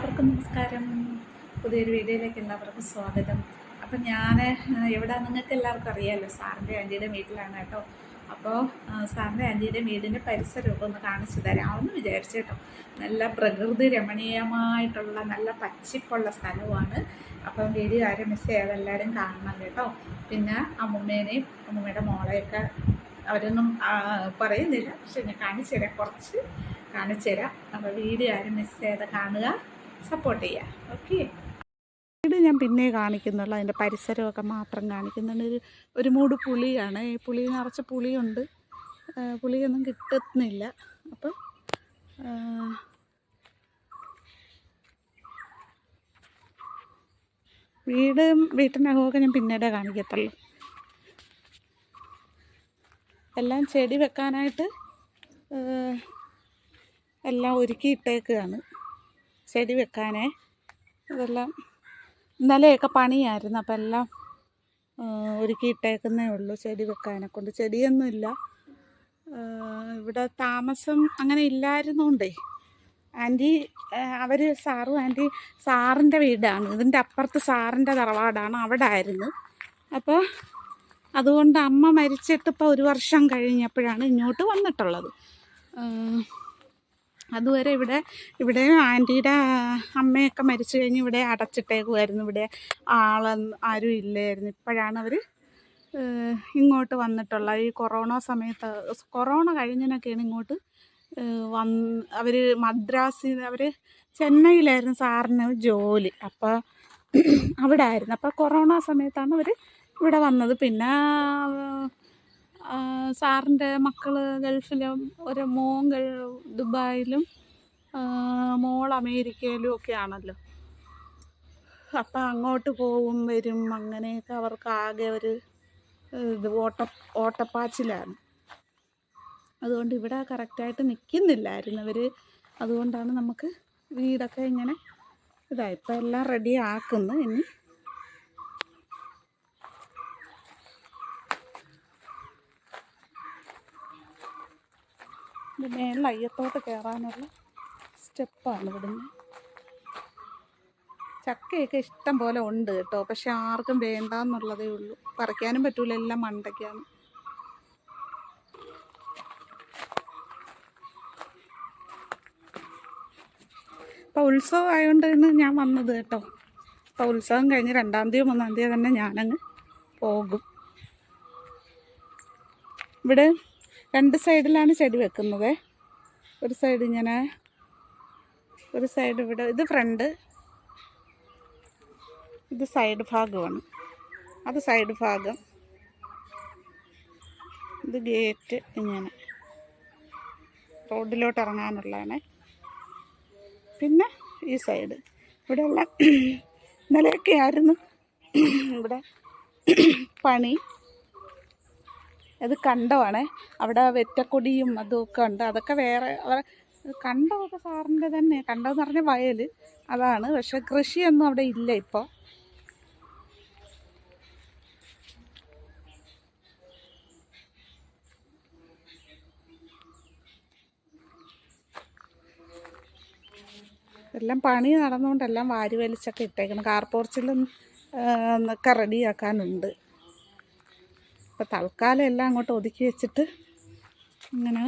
എല്ലാവർക്കും നമസ്കാരം. പുതിയൊരു വീഡിയോയിലേക്ക് എല്ലാവർക്കും സ്വാഗതം. അപ്പം ഞാൻ എവിടെ നിങ്ങൾക്ക് എല്ലാവർക്കും അറിയാമല്ലോ സാറിന്റെ ആന്റിയുടെ വീട്ടിലാണ് കേട്ടോ. അപ്പോൾ സാറിന്റെ ആന്റിയുടെ വീടിന്റെ പരിസരമൊക്കെ ഒന്ന് കാണിച്ചു തരാമെന്ന് വിചാരിച്ചു കേട്ടോ. നല്ല പ്രകൃതി രമണീയമായിട്ടുള്ള നല്ല പച്ചിപ്പുള്ള സ്ഥലമാണ് അപ്പം വീഡിയോ ആരും മിസ് ചെയ്യാതെ എല്ലാവരും കാണണം കേട്ടോ. പിന്നെ അമ്മൂമ്മേനെയും അമ്മൂമ്മയുടെ മോളെയൊക്കെ അവരൊന്നും പറയുന്നില്ല. പക്ഷെ ഞാൻ കാണിച്ചു തരാം. കുറച്ച് കാണിച്ചു തരാം. അപ്പോൾ വീഡിയോ ആരും മിസ് ചെയ്യാതെ കാണുക. സപ്പോർട്ട് ചെയ്യുക ഓക്കെ വീട് ഞാൻ പിന്നെ കാണിക്കുന്നുള്ളൂ. അതിന്റെ പരിസരമൊക്കെ മാത്രം കാണിക്കുന്നുണ്ട്. ഒരു ഒരു മൂട് പുളിയാണ്. ഈ പുളി നിറച്ച് പുളിയുണ്ട്. പുളിയൊന്നും കിട്ടുന്നില്ല. അപ്പം വീട് വീട്ടിനകമൊക്കെ ഞാൻ പിന്നീട് കാണിക്കത്തുള്ളൂ. എല്ലാം ചെടി വെക്കാനായിട്ട് എല്ലാം ഒരുക്കിയിട്ടേക്കുകയാണ് ചെടി വെക്കാനേ. ഇതെല്ലാം ഇന്നലെയൊക്കെ പണിയായിരുന്നു. അപ്പം എല്ലാം ഒരുക്കിയിട്ടേക്കുന്നേ ഉള്ളൂ ചെടി വെക്കാനെ കൊണ്ട്. ചെടിയൊന്നുമില്ല. ഇവിടെ താമസം അങ്ങനെ ഇല്ലായിരുന്നുണ്ടേ. ആന്റി അവർ സാറും ആന്റി സാറിന്റെ വീടാണ്. ഇതിന്റെ അപ്പുറത്ത് സാറിന്റെ തറവാടാണ്. അവിടെ ആയിരുന്നു അപ്പോൾ അതുകൊണ്ട് അമ്മ മരിച്ചിട്ട് ഇപ്പോൾ ഒരു വർഷം കഴിഞ്ഞപ്പോഴാണ് ഇങ്ങോട്ട് വന്നിട്ടുള്ളത്. അതുവരെ ഇവിടെ ഇവിടെ ആന്റിയുടെ അമ്മയൊക്കെ മരിച്ചു കഴിഞ്ഞ് ഇവിടെ അടച്ചിട്ടേക്കുമായിരുന്നു ഇവിടെ ആളൊന്നും ആരും ഇല്ലായിരുന്നു. ഇപ്പോഴാണ് അവർ ഇങ്ങോട്ട് വന്നിട്ടുള്ളത്. ഈ കൊറോണ സമയത്ത് കൊറോണ കഴിഞ്ഞതിനൊക്കെയാണ് ഇങ്ങോട്ട് വന്ന് അവർ മദ്രാസിൽ അവർ ചെന്നൈയിലായിരുന്നു സാറിന് ജോലി. അപ്പോൾ അവിടെ ആയിരുന്നു അപ്പോൾ കൊറോണ സമയത്താണ് അവർ ഇവിടെ വന്നത്. പിന്നെ സാറിന്റെ മക്കൾ ഗൾഫിലും ഒരു മോൻ ദുബായിലും മോൾ അമേരിക്കയിലും ഒക്കെ ആണല്ലോ അപ്പം അങ്ങോട്ട് പോവും വരും അങ്ങനെയൊക്കെ അവർക്ക് ആകെ ഒരു ഇത് ഓട്ട ഓട്ടപ്പാച്ചിലാണ്. അതുകൊണ്ട് ഇവിടെ കറക്റ്റായിട്ട് നിൽക്കുന്നില്ലായിരുന്നു അവർ അതുകൊണ്ടാണ് നമുക്ക് വീടൊക്കെ ഇങ്ങനെ ഇതായി ഇപ്പം എല്ലാം റെഡി ആക്കുന്നു. ഇനി ഇത് മേളിൽ അയ്യത്തോട്ട് കയറാനുള്ള സ്റ്റെപ്പാണ് ഇവിടുന്ന്. ചക്കയൊക്കെ ഇഷ്ടം പോലെ ഉണ്ട് കേട്ടോ പക്ഷെ ആർക്കും വേണ്ടാന്നുള്ളതേ ഉള്ളൂ. പറിക്കാനും പറ്റൂല എല്ലാം മണ്ടയ്ക്കാണ്. ഇപ്പൊ ഉത്സവം തന്നെ ഞാൻ വന്നത് കേട്ടോ. അപ്പോൾ ഉത്സവം കഴിഞ്ഞ് രണ്ടാം തീയതി മൂന്നാം തീയതി തന്നെ ഞാനങ്ങ് പോകും. ഇവിടെ രണ്ട് സൈഡിലാണ് ചെടി വെക്കുന്നത്. ഒരു സൈഡ് ഇങ്ങനെ ഒരു സൈഡ് ഇവിടെ ഇത് ഫ്രണ്ട്. ഇത് സൈഡ് ഭാഗമാണ്. അത് സൈഡ് ഭാഗം. ഇത് ഗേറ്റ് ഇങ്ങനെ. റോഡിലോട്ട് ഇറങ്ങാനുള്ളതാണ്. പിന്നെ ഈ സൈഡ്. ഇവിടെ ഉള്ള ഇന്നലെയൊക്കെ ആയിരുന്നു. ഇവിടെ പണി. അത് കണ്ടമാണ് അവിടെ വെറ്റക്കൊടിയും അതുമൊക്കെ ഉണ്ട്. അതൊക്കെ വേറെ കണ്ടമൊക്കെ സാറിന്റെ തന്നെ. കണ്ടമെന്ന് പറഞ്ഞാൽ വയൽ. അതാണ്. പക്ഷെ കൃഷിയൊന്നും അവിടെ ഇല്ല ഇപ്പോൾ. എല്ലാം പണി നടന്നുകൊണ്ടെല്ലാം വാരി വലിച്ചൊക്കെ ഇട്ടേക്കണം. കാർ പോർച്ചിലും ഒക്കെ റെഡിയാക്കാനുണ്ട് അപ്പോൾ തൽക്കാലം എല്ലാം അങ്ങോട്ട് ഒതുക്കി വെച്ചിട്ട് ഇങ്ങനെ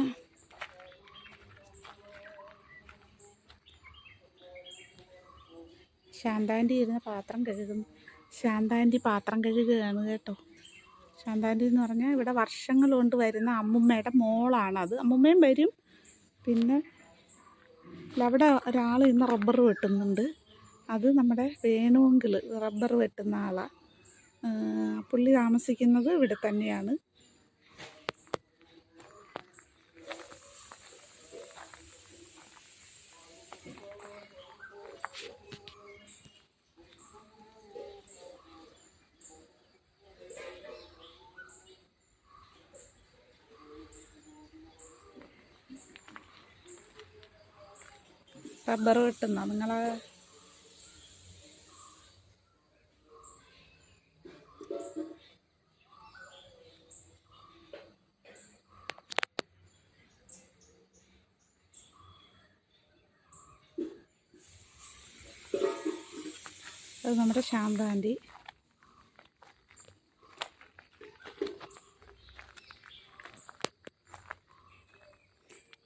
ശാന്താന്റെ ഇരുന്ന് പാത്രം കഴുകുന്നു. ശാന്താന്റെ പാത്രം കഴുകുകയാണ് കേട്ടോ. ശാന്താന്റെ എന്ന് പറഞ്ഞാൽ ഇവിടെ വർഷങ്ങൾ കൊണ്ട് വരുന്ന അമ്മുമ്മയുടെ മോളാണത് അമ്മുമ്മയും വരും. പിന്നെ അവിടെ ഒരാൾ ഇന്ന് റബ്ബർ വെട്ടുന്നുണ്ട്. അത് നമ്മുടെ വേണുവെങ്കിൽ റബ്ബർ വെട്ടുന്ന ആളാണ് പുള്ളി താമസിക്കുന്നത് ഇവിടെ തന്നെയാണ്. റബ്ബർ വെട്ടുന്ന? നിങ്ങളെ അത് നമ്മുടെ ശാന്താന്റെ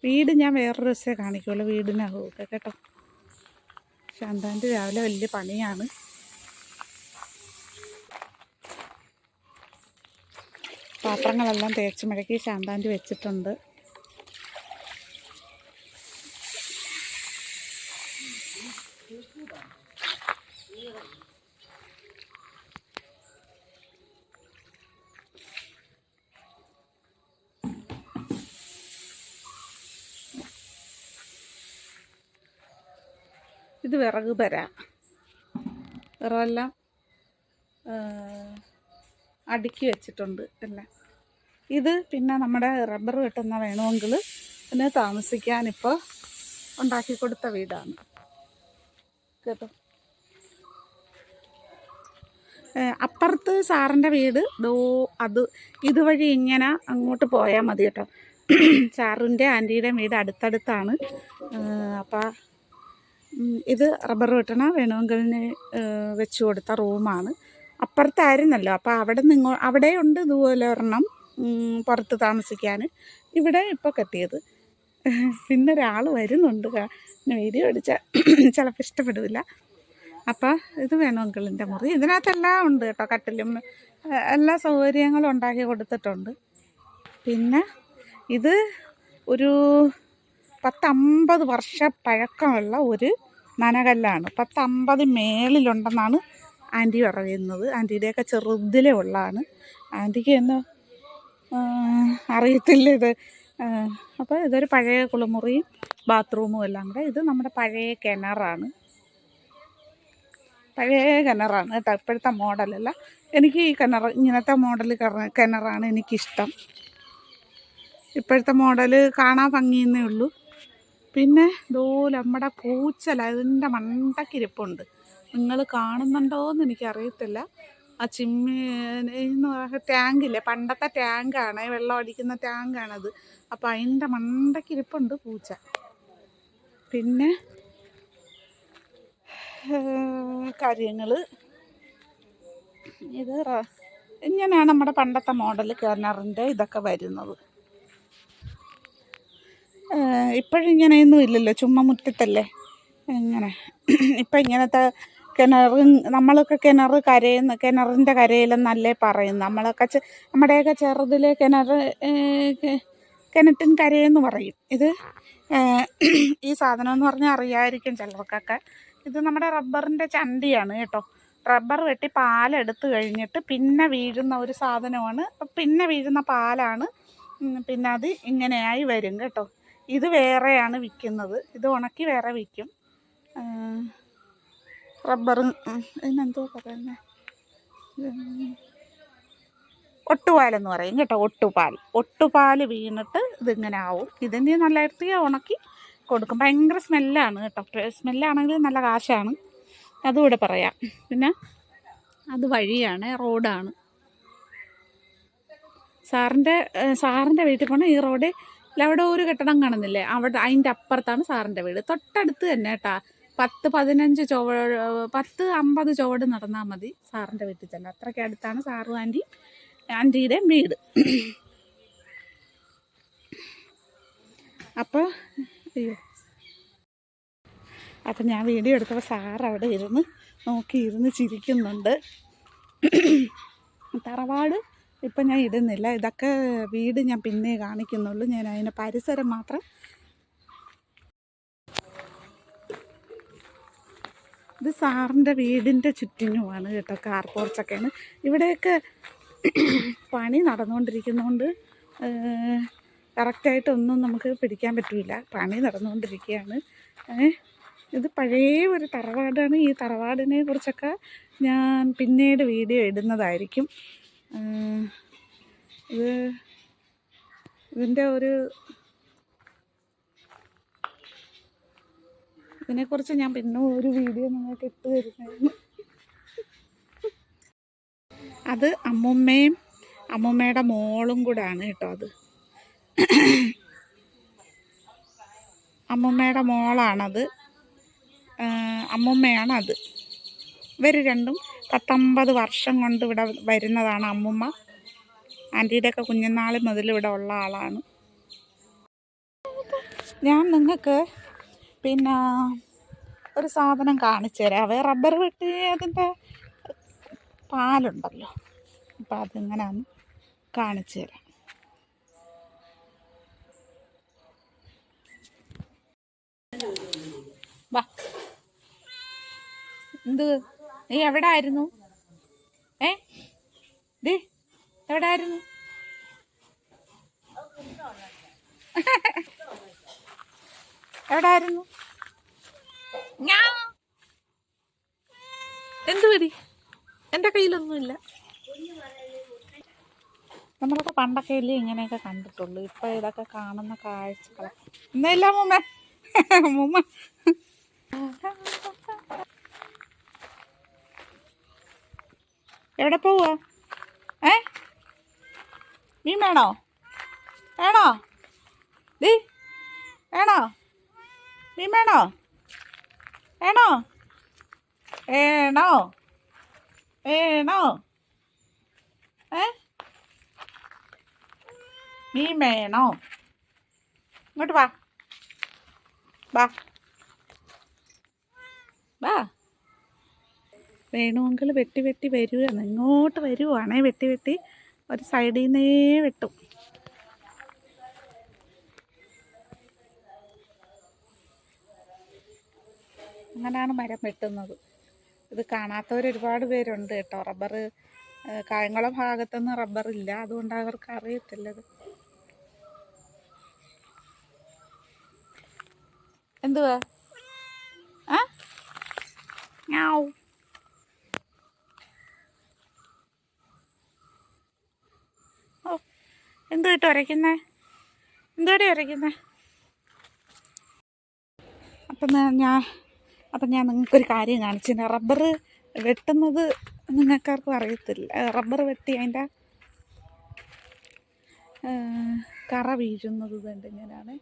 വീട് ഞാൻ വേറൊരു ദിവസമേ കാണിക്കുള്ളൂ. വീടിനകമൊക്കെ കേട്ടോ. ശാന്താന്റെ രാവിലെ വലിയ പണിയാണ്. പാത്രങ്ങളെല്ലാം തേച്ച് മുഴക്കി ശാന്താന്റെ വെച്ചിട്ടുണ്ട്. വിറക് തരാം വിറകെല്ലാം അടുക്കി വെച്ചിട്ടുണ്ട് എല്ലാം. ഇത് പിന്നെ നമ്മുടെ റബ്ബർ വെട്ടുന്ന വേണമെങ്കിൽ പിന്നെ താമസിക്കാനിപ്പോൾ ഉണ്ടാക്കി കൊടുത്ത വീടാണ്. കേട്ടോ? അപ്പുറത്ത് സാറിന്റെ വീട് ദോ അത് ഇതുവഴി ഇങ്ങനെ അങ്ങോട്ട് പോയാൽ മതി കേട്ടോ. സാറിന്റെ ആന്റിയുടെയും വീട് അടുത്തടുത്താണ്. അപ്പം ഇത് റബ്ബർ വെട്ടണ വേണമെങ്കിലിന് വെച്ച് കൊടുത്ത റൂമാണ്. അപ്പുറത്തായിരുന്നല്ലോ. അപ്പോൾ അവിടെ നിങ്ങൾ അവിടെ ഉണ്ട് ഇതുപോലെ ഒരെണ്ണം പുറത്ത് താമസിക്കാൻ. ഇവിടെ ഇപ്പോൾ കെട്ടിയത്. പിന്നെ ഒരാൾ വരുന്നുണ്ട്. വീഡിയോ അടിച്ചാൽ ചിലപ്പോൾ ഇഷ്ടപ്പെടില്ല അപ്പോൾ ഇത് വേണമെങ്കിലിന്റെ മുറി. ഇതിനകത്തെല്ലാം ഉണ്ട് കേട്ടോ കട്ടിലും. എല്ലാ സൗകര്യങ്ങളും ഉണ്ടാക്കി കൊടുത്തിട്ടുണ്ട്. പിന്നെ ഇത് ഒരു പത്തമ്പത് വർഷ പഴക്കമുള്ള ഒരു നനകല്ലാണ്. പത്തമ്പത് മേളിലുണ്ടെന്നാണ് ആന്റി പറയുന്നത്. ആന്റിയുടെയൊക്കെ ചെറുതിലേ ഉള്ളതാണ്. ആന്റിക്ക് എന്ന് അറിയത്തില്ല ഇത്. അപ്പോൾ ഇതൊരു പഴയ കുളിമുറിയും ബാത്റൂമും എല്ലാം കൂടെ. ഇത് നമ്മുടെ പഴയ കിണറാണ്. പഴയ കിണറാണ് കേട്ടോ ഇപ്പോഴത്തെ മോഡലല്ല എനിക്ക് ഈ കിണർ ഇങ്ങനത്തെ മോഡൽ കിണറാണ് എനിക്കിഷ്ടം. ഇപ്പോഴത്തെ മോഡൽ കാണാൻ ഭംഗിയെന്നേ ഉള്ളൂ. പിന്നെ ഇതുപോലെ നമ്മുടെ പൂച്ചല അതിന്റെ മണ്ടക്കിരിപ്പുണ്ട്. നിങ്ങൾ കാണുന്നുണ്ടോയെന്ന് എനിക്കറിയത്തില്ല. ആ ചിമ്മി എന്ന് പറയുന്ന ടാങ്കില്ലേ പണ്ടത്തെ ടാങ്കാണ് വെള്ളം അടിക്കുന്ന ടാങ്കാണത്. അപ്പോൾ അതിന്റെ മണ്ടക്കിരിപ്പുണ്ട് പൂച്ച. പിന്നെ കാര്യങ്ങൾ ഇത് ഇങ്ങനെയാണ് നമ്മുടെ പണ്ടത്തെ മോഡൽ കിണറിന്റെ ഇതൊക്കെ വരുന്നത്. ഇപ്പോഴിങ്ങനെയൊന്നും ഇല്ലല്ലോ ചുമ്മാ മുറ്റത്തല്ലേ? ഇങ്ങനെ ഇപ്പം ഇങ്ങനത്തെ കിണർ നമ്മളൊക്കെ കിണർ കരയുന്ന കിണറിന്റെ കരയിലെന്നല്ലേ പറയും നമ്മളൊക്കെ നമ്മുടെയൊക്കെ ചെറുതിലെ കിണർ കിണറ്റിൻ കരയെന്ന് പറയും. ഇത് ഈ സാധനം എന്ന് പറഞ്ഞാൽ അറിയാമായിരിക്കും ചിലർക്കൊക്കെ. ഇത് നമ്മുടെ റബ്ബറിന്റെ ചണ്ടിയാണ് കേട്ടോ. റബ്ബർ വെട്ടി പാലെടുത്ത് കഴിഞ്ഞിട്ട് പിന്നെ വീഴുന്ന ഒരു സാധനമാണ്. പിന്നെ വീഴുന്ന പാലാണ്. പിന്നെ അത് ഇങ്ങനെയായി വരും കേട്ടോ. ഇത് വേറെയാണ് വിൽക്കുന്നത്. ഇത് ഉണക്കി വേറെ വിൽക്കും. റബ്ബർ ഇതിനെന്തോ പറയുന്നത് ഒട്ടുപാലെന്ന് പറയും കേട്ടോ ഒട്ടുപാൽ. ഒട്ടുപാൽ വീണിട്ട് ഇതിങ്ങനെ ആവും. ഇതിന്റെ നല്ല ഇറത്തിയ ഉണക്കി കൊടുക്കും. ഭയങ്കര സ്മെല്ലാണ് കേട്ടോ. സ്മെല്ലാണെങ്കിൽ നല്ല കാശാണ്. അതും ഇവിടെ പറയാം. പിന്നെ അത് വഴിയാണ് റോഡാണ്. സാറിന്റെ സാറിന്റെ വീട്ടിൽ പോകണം ഈ റോഡ് അവിടെ ഒരു കെട്ടിടം കാണുന്നില്ലേ? അവിടെ അതിന്റെ അപ്പുറത്താണ് സാറിന്റെ വീട്. തൊട്ടടുത്ത് തന്നെ കേട്ടാ പത്ത് പതിനഞ്ച് ചുവ പത്ത് അമ്പത് ചുവട് നടന്നാൽ മതി സാറിന്റെ വീട്ടിൽ തന്നെ. അത്രയ്ക്ക് അടുത്താണ് സാറും ആന്റി ആന്റിയുടെ വീട്. അപ്പോൾ അയ്യോ. അപ്പം ഞാൻ വീഡിയോ എടുത്തപ്പോൾ സാർ അവിടെ ഇരുന്ന് നോക്കി ഇരുന്ന് ചിരിക്കുന്നുണ്ട്. തറവാട് ഇപ്പം ഞാൻ ഇടുന്നില്ല. ഇതൊക്കെ വീട് ഞാൻ പിന്നെ കാണിക്കുന്നുള്ളൂ. ഞാൻ അതിന്റെ പരിസരം മാത്രം. ഇത് സാറിന്റെ വീടിന്റെ ചുറ്റിനുമാണ് കേട്ടോ. കാർ പോർച്ചൊക്കെയാണ്. ഇവിടെയൊക്കെ പണി നടന്നുകൊണ്ടിരിക്കുന്നതുകൊണ്ട് കറക്റ്റായിട്ടൊന്നും നമുക്ക് പിടിക്കാൻ പറ്റില്ല പണി നടന്നുകൊണ്ടിരിക്കുകയാണ്. ഇത് പഴയ ഒരു തറവാടാണ്. ഈ തറവാടിനെ കുറിച്ചൊക്കെ ഞാൻ പിന്നീട് വീഡിയോ ഇടുന്നതായിരിക്കും. ഇത് ഇതിന്റെ ഒരു ഇതിനെക്കുറിച്ച് ഞാൻ പിന്നെ ഒരു വീഡിയോ നിങ്ങൾക്ക് ഇട്ട് തരുന്നതായിരുന്നു അത് അമ്മുമ്മയും അമ്മുമ്മയുടെ മോളും കൂടാണ് കേട്ടോ അത്. അമ്മുമ്മയുടെ മോളാണത്. അമ്മുമ്മയാണത്. ഇവർ രണ്ടും പത്തൊമ്പത് വർഷം കൊണ്ട് ഇവിടെ വരുന്നതാണ് അമ്മുമ്മ. ആന്റിയുടെയൊക്കെ കുഞ്ഞുനാൾ മുതൽ ഇവിടെ ഉള്ള ആളാണ്. ഞാൻ നിങ്ങൾക്ക് പിന്നെ ഒരു സാധനം കാണിച്ചു തരാവേ റബ്ബർ വെട്ടി അതിന്റെ പാലുണ്ടല്ലോ. അപ്പം അതിങ്ങനെയാണ് കാണിച്ചു തരാം. വാ. എന്ത്? നീ എവിടെ ആയിരുന്നു ഏ? ദേ എവിടെ ആയിരുന്നു എവിടെ ആയിരുന്നു ഞാൻ എന്ത് എന്റെ എന്റെ കയ്യിലൊന്നുമില്ല. നമ്മളൊക്കെ പണ്ടൊക്കെ അല്ലേ ഇങ്ങനെയൊക്കെ കണ്ടിട്ടുള്ളൂ. ഇപ്പൊ ഇതൊക്കെ കാണുന്ന കാഴ്ചകളൊക്കെ ഒന്നുമില്ല മുമ്മ. മുമ്മ. എവിടെ പോവാ? ഏ? മീൻ വേണോ? വേണോ? ദീ വേണോ? മീൻ വേണോ? വേണോ? വേണോ? വേണോ? ഏ? മീൻ വേണോ? ഇങ്ങോട്ട് വാ. വാ. വാ. വേണമെങ്കിൽ വെട്ടി വെട്ടി വരുവാണ് ഇങ്ങോട്ട് വരുവാണേ വെട്ടി വെട്ടി ഒരു സൈഡിൽ നിന്നേ വെട്ടും. അങ്ങനെയാണ് മരം വെട്ടുന്നത്. ഇത് കാണാത്തവർ ഒരുപാട് പേരുണ്ട് കേട്ടോ. റബ്ബർ കായംകുളം ഭാഗത്തൊന്നും റബ്ബറില്ല അതുകൊണ്ട് അവർക്ക് അറിയത്തില്ല ഇത്. എന്തുവാ? ആ? ഞാവ് ഓ എന്തു കിട്ടും ഉരയ്ക്കുന്നേ? എന്തുവാടി ഉരയ്ക്കുന്നേ? അപ്പം ഞാൻ അപ്പം ഞാൻ നിങ്ങൾക്കൊരു കാര്യം കാണിച്ചു റബ്ബർ വെട്ടുന്നത് നിങ്ങൾക്കാർക്കും അറിയത്തില്ല. റബ്ബർ വെട്ടി അതിന്റെ കറ വീഴുന്നത് കണ്ട് ഇങ്ങനെയാണ്.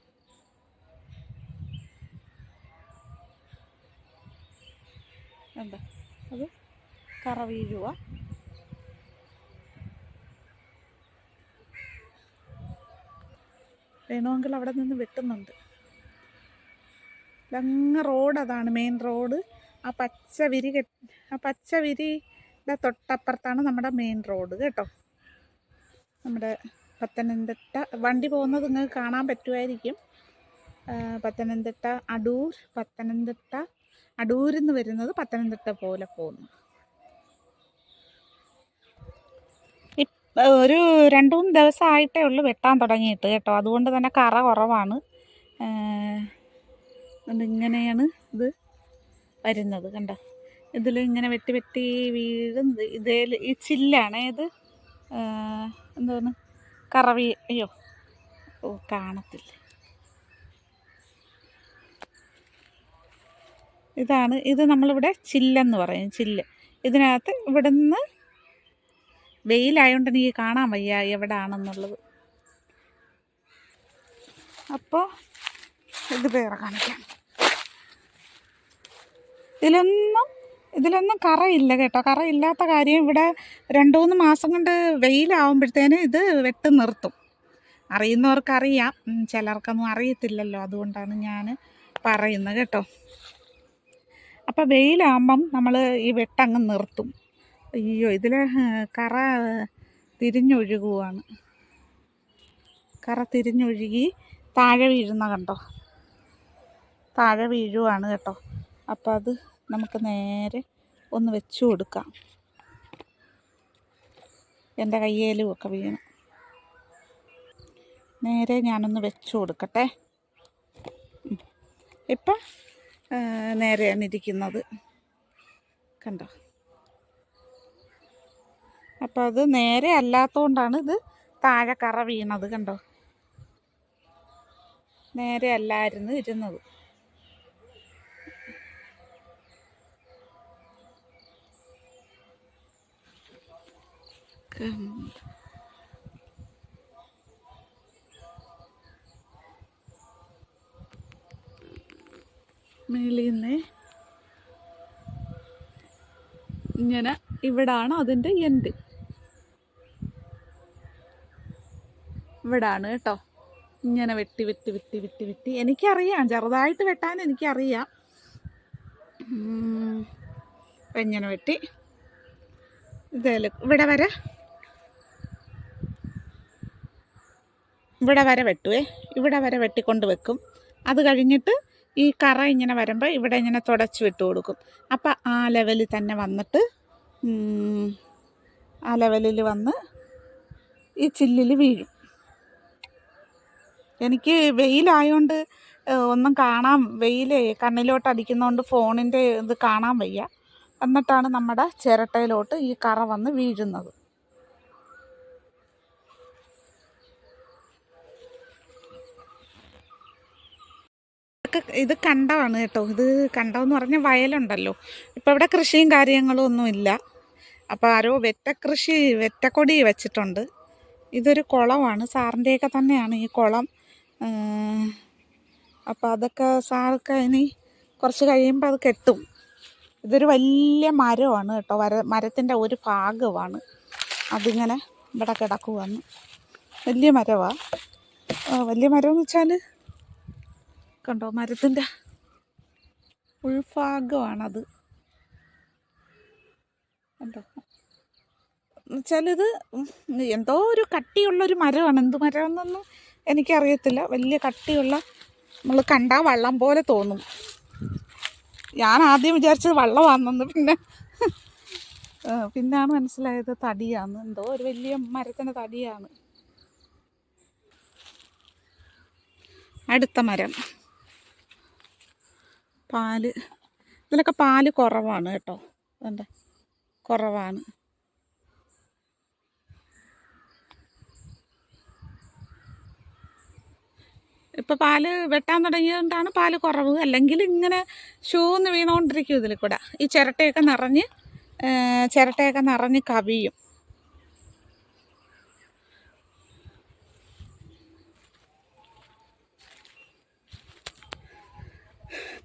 എന്താ? അത് കറ വീഴുക വേണമെങ്കിൽ അവിടെ നിന്ന് വെട്ടുന്നുണ്ട്. അങ്ങ് റോഡ് അതാണ് മെയിൻ റോഡ് ആ പച്ച വിരി ആ പച്ച വിരിയുടെ തൊട്ടപ്പുറത്താണ് നമ്മുടെ മെയിൻ റോഡ് കേട്ടോ. നമ്മുടെ പത്തനംതിട്ട വണ്ടി പോകുന്നത് നിങ്ങൾക്ക് കാണാൻ പറ്റുമായിരിക്കും. പത്തനംതിട്ട അടൂർ പത്തനംതിട്ട അടൂരിൽ നിന്ന് വരുന്നത് പത്തനംതിട്ട പോലെ പോകുന്നു. ഒരു രണ്ട് മൂന്ന് ദിവസമായിട്ടേ ഉള്ളൂ വെട്ടാൻ തുടങ്ങിയിട്ട് കേട്ടോ. അതുകൊണ്ട് തന്നെ കറ കുറവാണ്. ഇങ്ങനെയാണ് ഇത് വരുന്നത് കണ്ടോ? ഇതിൽ ഇങ്ങനെ വെട്ടി വെട്ടി വീഴുന്നത്. ഇതേ ഈ ചില്ലാണ് ഇത്. എന്താണ്? കറവി അയ്യോ ഓ കാണത്തില്ല. ഇതാണ് ഇത് നമ്മളിവിടെ ചില്ലെന്ന് പറയും. ചില്ല്. ഇതിനകത്ത് ഇവിടെ നിന്ന് വെയിലായതുകൊണ്ട് എനിക്ക് കാണാൻ വയ്യ എവിടെയാണെന്നുള്ളത് അപ്പോൾ ഇത് വേറെ കാണിക്കാം. ഇതിലൊന്നും ഇതിലൊന്നും കറയില്ല കേട്ടോ. കറയില്ലാത്ത കാര്യം ഇവിടെ രണ്ട് മൂന്ന് മാസം കൊണ്ട് വെയിലാവുമ്പോഴത്തേന് ഇത് വെട്ട് നിർത്തും. അറിയുന്നവർക്കറിയാം. ചിലർക്കൊന്നും അറിയത്തില്ലല്ലോ. അതുകൊണ്ടാണ് ഞാൻ പറയുന്നത് കേട്ടോ. അപ്പോൾ വെയിലാകുമ്പം നമ്മൾ ഈ വെട്ടങ്ങ് നിർത്തും. അയ്യോ ഇതിൽ കറ തിരിഞ്ഞൊഴുകുവാണ്. കറ തിരിഞ്ഞൊഴുകി താഴെ വീഴുന്ന കണ്ടോ? താഴെ വീഴുവാണ് കേട്ടോ. അപ്പം അത് നമുക്ക് നേരെ ഒന്ന് വെച്ചു കൊടുക്കാം. എന്റെ കയ്യേലും ഒക്കെ വീണു. നേരെ ഞാനൊന്ന് വെച്ചു കൊടുക്കട്ടെ. ഇപ്പം നേരെയാണ് ഇരിക്കുന്നത്. കണ്ടോ? അപ്പം അത് നേരെ അല്ലാത്തതുകൊണ്ടാണ് ഇത് താഴെ കറ വീണത് കണ്ടോ? നേരെ അല്ലായിരുന്നു ഇരുന്നത്. മേളിന്നേ ഇങ്ങനെ ഇവിടാണ് അതിന്റെ എൻഡ് ഇവിടാണ് കേട്ടോ? ഇങ്ങനെ വെട്ടി വെട്ടി വെട്ടി വെട്ടി വെട്ടി. എനിക്കറിയാം. ചെറുതായിട്ട് വെട്ടാൻ എനിക്കറിയാം. ഇങ്ങനെ വെട്ടി. ഇതേലും ഇവിടെ വരെ? ഇവിടെ വരെ വെട്ടുവേ. ഇവിടെ വരെ വെട്ടിക്കൊണ്ട് വെക്കും. അത് കഴിഞ്ഞിട്ട് ഈ കറ ഇങ്ങനെ വരുമ്പോൾ ഇവിടെ ഇങ്ങനെ തുടച്ച് വിട്ടു കൊടുക്കും. അപ്പം ആ ലെവലിൽ തന്നെ വന്നിട്ട് ആ ലെവലിൽ വന്ന് ഈ ചില്ലിൽ വീഴും. എനിക്ക് വെയിലായോണ്ട് ഒന്നും കാണാൻ വെയിലേ കണ്ണിലോട്ട് അടിക്കുന്നതുകൊണ്ട് ഫോണിന്റെ ഇത് കാണാൻ വയ്യ. എന്നിട്ടാണ് നമ്മുടെ ചിരട്ടയിലോട്ട് ഈ കറ വന്ന് വീഴുന്നത്. ഇത് കണ്ടമാണ് കേട്ടോ. ഇത് കണ്ടമെന്ന് പറഞ്ഞാൽ വയലുണ്ടല്ലോ. ഇപ്പം ഇവിടെ കൃഷിയും കാര്യങ്ങളും ഒന്നും ഇല്ല. അപ്പോൾ ആരോ വെറ്റക്കൃഷി വെറ്റക്കൊടി വെച്ചിട്ടുണ്ട്. ഇതൊരു കുളമാണ് സാറിന്റെയൊക്കെ തന്നെയാണ് ഈ കുളം. അപ്പോൾ അതൊക്കെ സാർക്ക് ഇനി കുറച്ച് കഴിയുമ്പോൾ അത് കെട്ടും. ഇതൊരു വലിയ മരമാണ് കേട്ടോ. വര മരത്തിന്റെ ഒരു ഭാഗമാണ്. അതിങ്ങനെ ഇവിടെ കിടക്കുവാണ്. വലിയ മരമാണ് വലിയ മരം എന്ന് വെച്ചാൽ കണ്ടോ? മരത്തിന്റെ ഉൾഭാഗമാണത് കണ്ടോ ഉം എന്തോ ഒരു കട്ടിയുള്ളൊരു മരമാണ്. എന്ത് മരമെന്നൊന്നും എനിക്കറിയത്തില്ല. വലിയ കട്ടിയുള്ള നമ്മൾ കണ്ടാൽ വള്ളം പോലെ തോന്നും. ഞാൻ ആദ്യം വിചാരിച്ചത് വള്ളമാണെന്ന്. പിന്നെ പിന്നാണ് മനസ്സിലായത് തടിയാണ് എന്തോ ഒരു വലിയ മരത്തിന്റെ തടിയാണ്. അടുത്ത മരം. പാൽ. ഇതിലൊക്കെ പാൽ കുറവാണ് കേട്ടോ. എന്താ കുറവാണ്. ഇപ്പം പാൽ വെട്ടാൻ തുടങ്ങിയതുകൊണ്ടാണ് പാൽ കുറവ്. അല്ലെങ്കിൽ ഇങ്ങനെ ഷൂന്ന് വീണുകൊണ്ടിരിക്കും ഇതിൽ കൂടെ. ഈ ചിരട്ടയൊക്കെ നിറഞ്ഞ് ചിരട്ടയൊക്കെ നിറഞ്ഞ് കവിയും.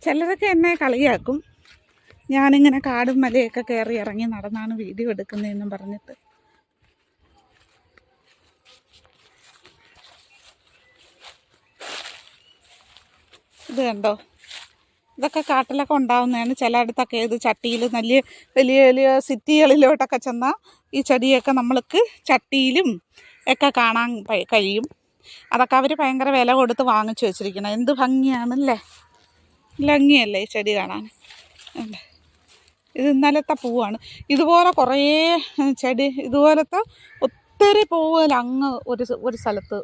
ചിലരൊക്കെ എന്നെ കളിയാക്കും. ഞാനിങ്ങനെ കാടും മലയൊക്കെ കയറി ഇറങ്ങി നടന്നാണ് വീഡിയോ എടുക്കുന്നതെന്നും പറഞ്ഞിട്ട്. ഇത് കണ്ടോ? ഇതൊക്കെ കാട്ടിലൊക്കെ ഉണ്ടാവുന്നതാണ്. ചിലയിടത്തൊക്കെ ഇത് ചട്ടിയിൽ നല്ല വലിയ വലിയ സിറ്റികളിലോട്ടൊക്കെ ചെന്നാൽ ഈ ചെടിയൊക്കെ നമ്മൾക്ക് ചട്ടിയിലും ഒക്കെ കാണാൻ കഴിയും. അതൊക്കെ അവർ ഭയങ്കര വില കൊടുത്ത് വാങ്ങിച്ചു വെച്ചിരിക്കണം എന്ത് ഭംഗിയാണല്ലേ? ഭംഗിയല്ലേ ഈ ചെടി കാണാൻ. ഇത് ഇന്നലത്തെ പൂവാണ്. ഇതുപോലെ കുറേ ചെടി ഇതുപോലത്തെ ഒത്തിരി പൂവല്ല അങ്ങ് ഒരു ഒരു സ്ഥലത്ത്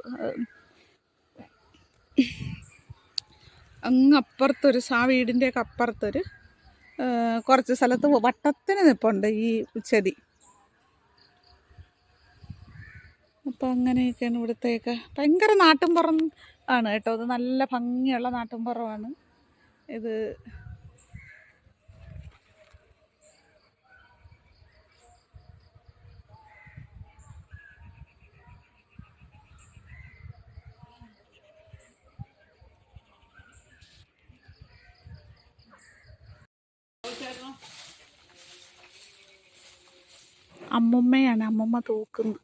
അങ്ങ് അപ്പുറത്തൊരു ആ വീടിന്റെയൊക്കെ അപ്പുറത്തൊരു കുറച്ച് സ്ഥലത്ത് വട്ടത്തിന് നിൽപ്പുണ്ട് ഈ ചെടി. അപ്പോൾ അങ്ങനെയൊക്കെയാണ് ഇവിടുത്തെയൊക്കെ ഭയങ്കര നാട്ടിൻപുറം ആണ് കേട്ടോ. ഇത് നല്ല ഭംഗിയുള്ള നാട്ടിൻപുറമാണ് ഇത് അമ്മുമ്മയാണ്. അമ്മുമ്മ തൂക്കുന്നത്